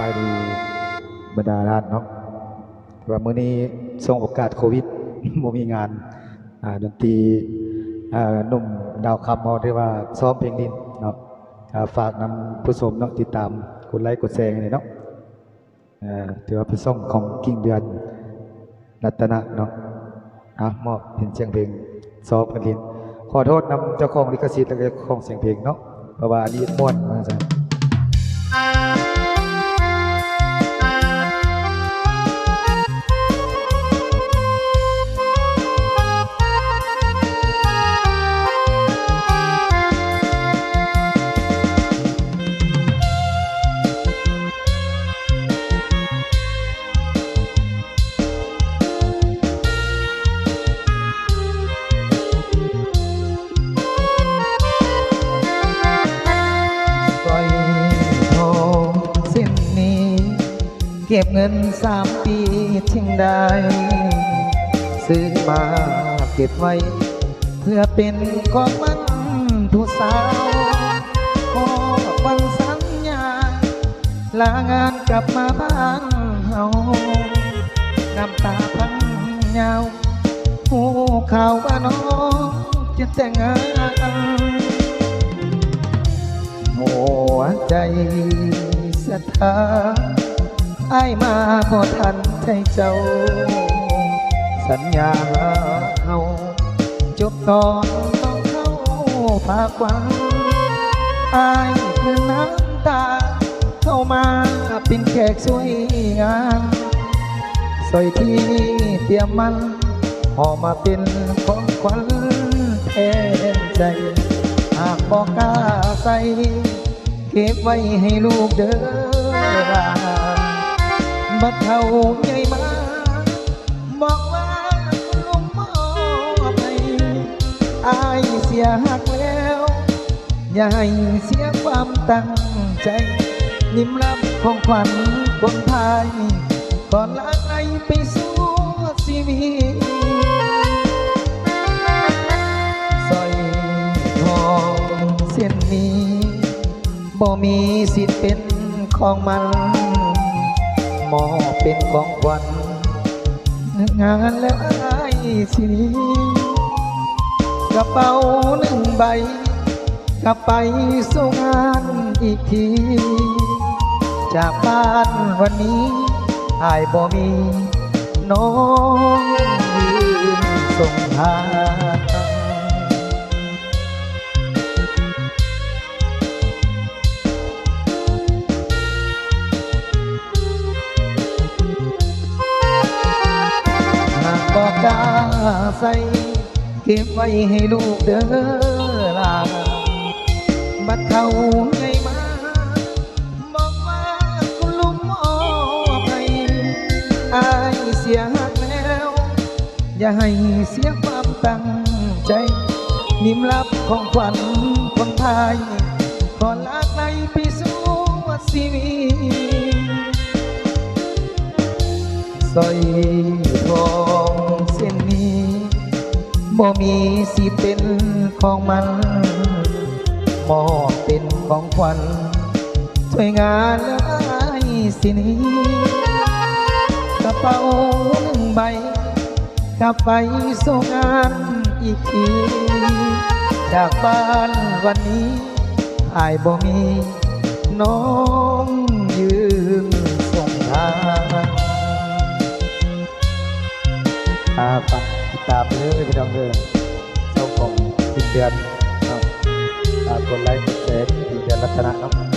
บายดีบรรดาท่านเนาะว่ามื้อนี้ส่งโอกาสโควิดบ่มีงานดนตรีหนุ่มดาวคำเฮาที่ว่าซ้อมเพลงดินเนาะฝากนำผู้ชมเนาะติดตามกดไลค์กดแชร์ให้หน่อยเนาะถือว่าเป็นซ่องของกิ่งเดือนรัตนะเนาะอะมอบเป็นเสียงเพลงซ้อมกันดิน ขอโทษนำเจ้าของลิขสิทธิ์และเจ้าของเสียงเพลงเนาะเพราะว่าอันนี้ม่วนว่าซั่นป ก็บเงินสามปีทิ้งได้ ซื้อมาเก็บไว้ เพื่อเป็นของมันผู้สาวขอฟังสัญญา ลางานกลับมาบ้านเฮาน้ำตาพังยาวหูข่าวว่าน้องจะแต่งงานหัวใจศรัทธา ไอ้มาบ่ทันใจเจ้า สัญญาเฮาจบตอนต้องเข้าภาควังไอ้ายคือน้ำตา เข้ามาเป็นแขกสวยงามสอยที่เตรียมมันหอมาเป็นของขวัญแทนใจหากบอกกล้าใส่เก็บไว้ให้ลูกเด้อ บัดเท่าใหญ่มา บอกว่าคุณลุงมอบให้อายเสียหักแล้ว อย่าให้เสียความตั้งใจยิ้มรับของขวัญคนไทยก่อนลาไกลไปสู่ชีวิตสร้อยทองเส้นนี้บ่มีสิทธิ์เป็นของมัน มอบเป็นของขวัญงานแล้วอายสินี้ กระเป๋าหนึ่งใบกลับไปสู่งานอีกที จากบ้านวันนี้อายบ่มี น้องยืนส่งทาง ใส่เก็บไว้ให้ลูกเด้อล่ะบัดเขาไงมา บอกว่าคุณลุงมอบให้อายเสียหักแล้ว อย่าให้เสียความตั้งใจ นิ่มรับของขวัญคนไทยก่อลากลไปสู่ชีวิตสอยทอง บ่มีสิเป็นของมันมอบเป็นของขวัญช่วยงานเลยสินี้กระเป๋าหนึ่งใบกลับไปส่งงานอีกทีจากบ้านวันนี้อายบ่มีน้องยืนส่งทางอาฝาก ติดตามไปเลยพี่น้องเด้อเจ้าของกิ่งเดือนครับกดไลค์กดแชร์กิ่งเดือนรัตนะเนาะ